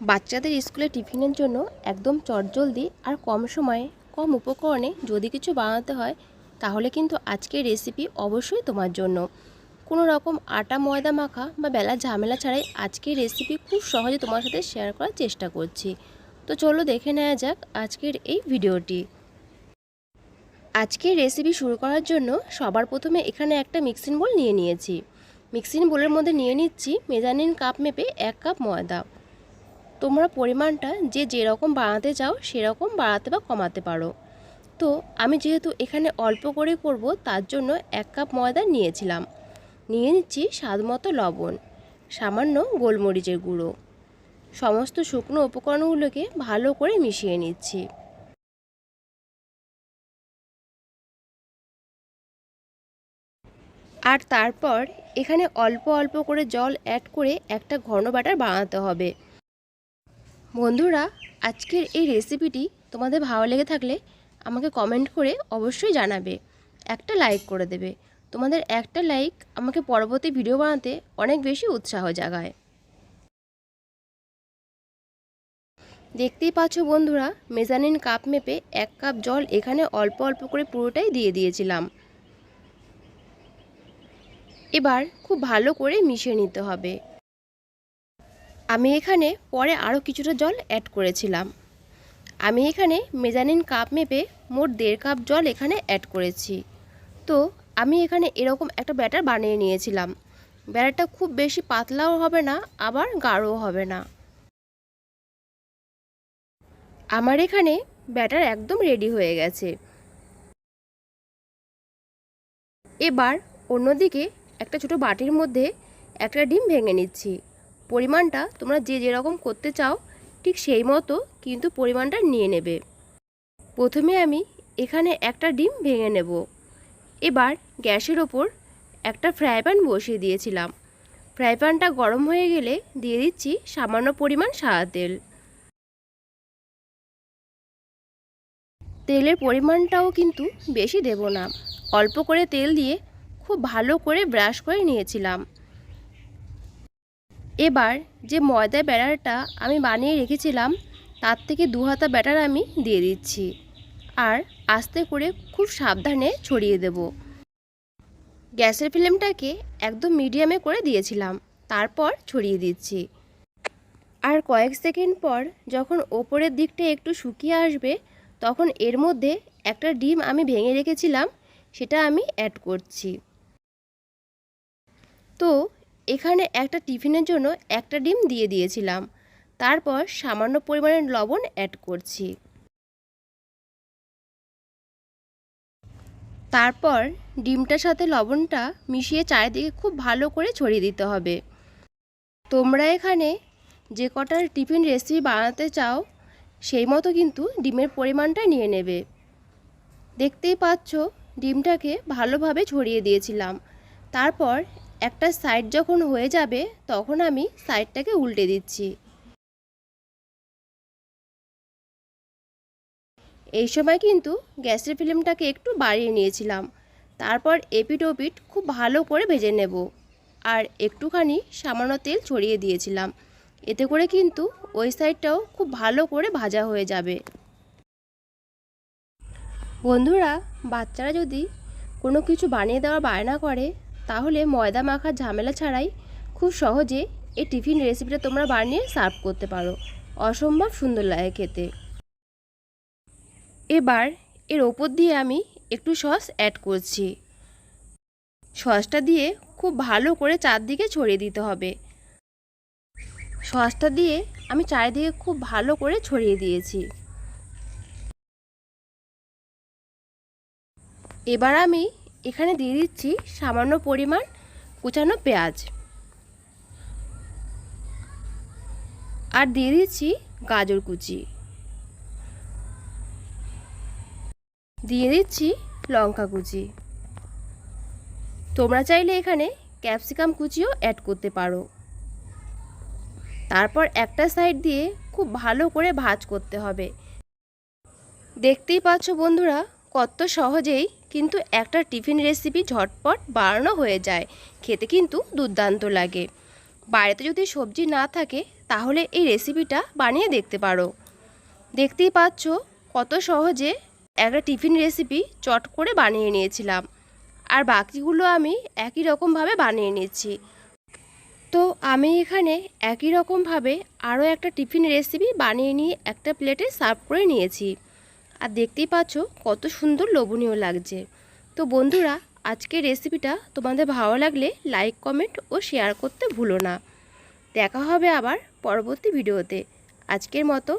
বাচ্চাদের স্কুলে টিফিনের জন্য একদম চটজলদি আর কম সময়ে, কম উপকরণে যদি কিছু বানাতে হয়, তাহলে কিন্তু আজকের রেসিপি অবশ্যই তোমার জন্য। কোনো রকম আটা ময়দা মাখা বা বেলা ঝামেলা ছাড়াই আজকের রেসিপি খুব সহজে তোমার সাথে শেয়ার করার চেষ্টা করছি। তো চলো দেখে নেওয়া যাক আজকের এই ভিডিওটি আজকের রেসিপি শুরু করার জন্য সবার প্রথমে এখানে একটা মিক্সিং বোল নিয়ে নিয়েছি। মিক্সিং বোলের মধ্যে নিয়ে নিচ্ছি মেজানিন কাপ মেপে এক কাপ ময়দা। তোমরা পরিমাণটা যে যেরকম বাড়াতে চাও, সেরকম বাড়াতে বা কমাতে পারো। তো আমি যেহেতু এখানে অল্প করে করব, তার জন্য এক কাপ ময়দা নিয়েছিলাম। নিয়ে নিচ্ছি স্বাদ মতো লবণ, সামান্য গোলমরিচের গুঁড়ো। সমস্ত শুকনো উপকরণগুলোকে ভালো করে মিশিয়ে নিচ্ছি। আর তারপর এখানে অল্প অল্প করে জল অ্যাড করে একটা ঘন ব্যাটার বানাতে হবে। বন্ধুরা, আজকের এই রেসিপিটি তোমাদের ভালো লেগে থাকলে আমাকে কমেন্ট করে অবশ্যই জানাবে। একটা লাইক করে দেবে। তোমাদের একটা লাইক আমাকে পরবর্তী ভিডিও বানাতে অনেক বেশি উৎসাহ জাগায়। দেখতেই পাচ্ছ বন্ধুরা মেজানিন কাপ মেপে এক কাপ জল এখানে অল্প অল্প করে পুরোটাই দিয়ে দিয়েছিলাম। এবার খুব ভালো করে মিশিয়ে নিতে হবে। আমি এখানে পরে আরও কিছুটা জল অ্যাড করেছিলাম। আমি এখানে মেজানিন কাপ মেপে মোট দেড় কাপ জল এখানে অ্যাড করেছি। তো আমি এখানে এরকম একটা ব্যাটার বানিয়ে নিয়েছিলাম। ব্যাটারটা খুব বেশি পাতলাও হবে না, আবার গাঢ়ও হবে না। আমার এখানে ব্যাটার একদম রেডি হয়ে গেছে। এবার অন্যদিকে একটা ছোটো বাটির মধ্যে একটা ডিম ভেঙে নিচ্ছি। পরিমাণটা তোমরা যে যেরকম করতে চাও, ঠিক সেই মতো কিন্তু পরিমাণটা নিয়ে নেবে। প্রথমে আমি এখানে একটা ডিম ভেঙে নেব। এবার গ্যাসের ওপর একটা ফ্রাই প্যান বসিয়ে দিয়েছিলাম। ফ্রাই প্যানটা গরম হয়ে গেলে দিয়ে দিচ্ছি সামান্য পরিমাণ সাদা তেল। তেলের পরিমাণটাও কিন্তু বেশি দেব না। অল্প করে তেল দিয়ে খুব ভালো করে ব্রাশ করে নিয়েছিলাম। এবার যে ময়দা ব্যাটারটা আমি বানিয়ে রেখেছিলাম, তার থেকে দু হাতা ব্যাটার আমি দিয়ে দিচ্ছি। আর আস্তে করে খুব সাবধানে ছড়িয়ে দেব। গ্যাসের ফ্লেমটাকে একদম মিডিয়ামে করে দিয়েছিলাম, তারপর ছড়িয়ে দিচ্ছি। আর কয়েক সেকেন্ড পর যখন ওপরের দিকটা একটু শুকিয়ে আসবে, তখন এর মধ্যে একটা ডিম আমি ভেঙে রেখেছিলাম, সেটা আমি অ্যাড করছি। তো এখানে একটা টিফিনের জন্য একটা ডিম দিয়ে দিয়েছিলাম। তারপর সামান্য পরিমাণের লবণ অ্যাড করছি। তারপর ডিমটার সাথে লবণটা মিশিয়ে চারিদিকে খুব ভালো করে ছড়িয়ে দিতে হবে। তোমরা এখানে যে কটার টিফিন রেসিপি বানাতে চাও, সেই মতো কিন্তু ডিমের পরিমাণটা নিয়ে নেবে। দেখতেই পাচ্ছ, ডিমটাকে ভালোভাবে ছড়িয়ে দিয়েছিলাম। তারপর একটা সাইড যখন হয়ে যাবে, তখন আমি সাইডটাকে উল্টে দিচ্ছি। এই সময় কিন্তু গ্যাসের ফ্লেমটাকে একটু বাড়িয়ে নিয়েছিলাম। তারপর এপিট ওপিট খুব ভালো করে ভেজে নেব। আর একটুখানি সামান্য তেল ছড়িয়ে দিয়েছিলাম। এতে করে কিন্তু ওই সাইডটাও খুব ভালো করে ভাজা হয়ে যাবে। বন্ধুরা, বাচ্চারা যদি কোনো কিছু বানিয়ে দেওয়ার বায়না করে তাহলে ময়দা মাখার ঝামেলা ছাড়াই খুব সহজে এই টিফিন রেসিপিটা তোমরা বানিয়ে সার্ভ করতে পারো। অসম্ভব সুন্দর লাগে খেতে। এবার এর ওপর দিয়ে আমি একটু সস অ্যাড করছি। সসটা দিয়ে খুব ভালো করে চারদিকে ছড়িয়ে দিতে হবে। সসটা দিয়ে আমি চারিদিকে খুব ভালো করে ছড়িয়ে দিয়েছি। এবার আমি এখানে দিয়ে দিচ্ছি সামান্য পরিমাণ কুচানো পেঁয়াজ। আর দিয়ে দিচ্ছি গাজর কুচি। দিয়ে দিচ্ছি লঙ্কা কুচি। তোমরা চাইলে এখানে ক্যাপসিকাম কুচিও অ্যাড করতে পারো। তারপর একটা সাইড দিয়ে খুব ভালো করে ভাজ করতে হবে। দেখতেই পাচ্ছ বন্ধুরা কত সহজেই কিন্তু একটা টিফিন রেসিপি ঝটপট বানানো হয়ে যায়। খেতে কিন্তু দুর্দান্ত লাগে। বাড়িতে যদি সবজি না থাকে, তাহলে এই রেসিপিটা বানিয়ে দেখতে পারো। দেখতেই পাচ্ছ কত সহজে একটা টিফিন রেসিপি চট করে বানিয়ে নিয়েছিলাম। আর বাকিগুলো আমি একই রকমভাবে বানিয়ে নিচ্ছি তো আমি এখানে একই রকমভাবে আরও একটা টিফিন রেসিপি বানিয়ে নিয়ে একটা প্লেটে সার্ভ করে নিয়েছি। আর দেখতেই পাচ্ছ কত সুন্দর লোভনীয় লাগছে। তো বন্ধুরা, আজকের রেসিপিটা তোমাদের ভালো লাগলে লাইক কমেন্ট ও শেয়ার করতে ভুলো না। দেখা হবে আবার পরবর্তী ভিডিওতে আজকের মতো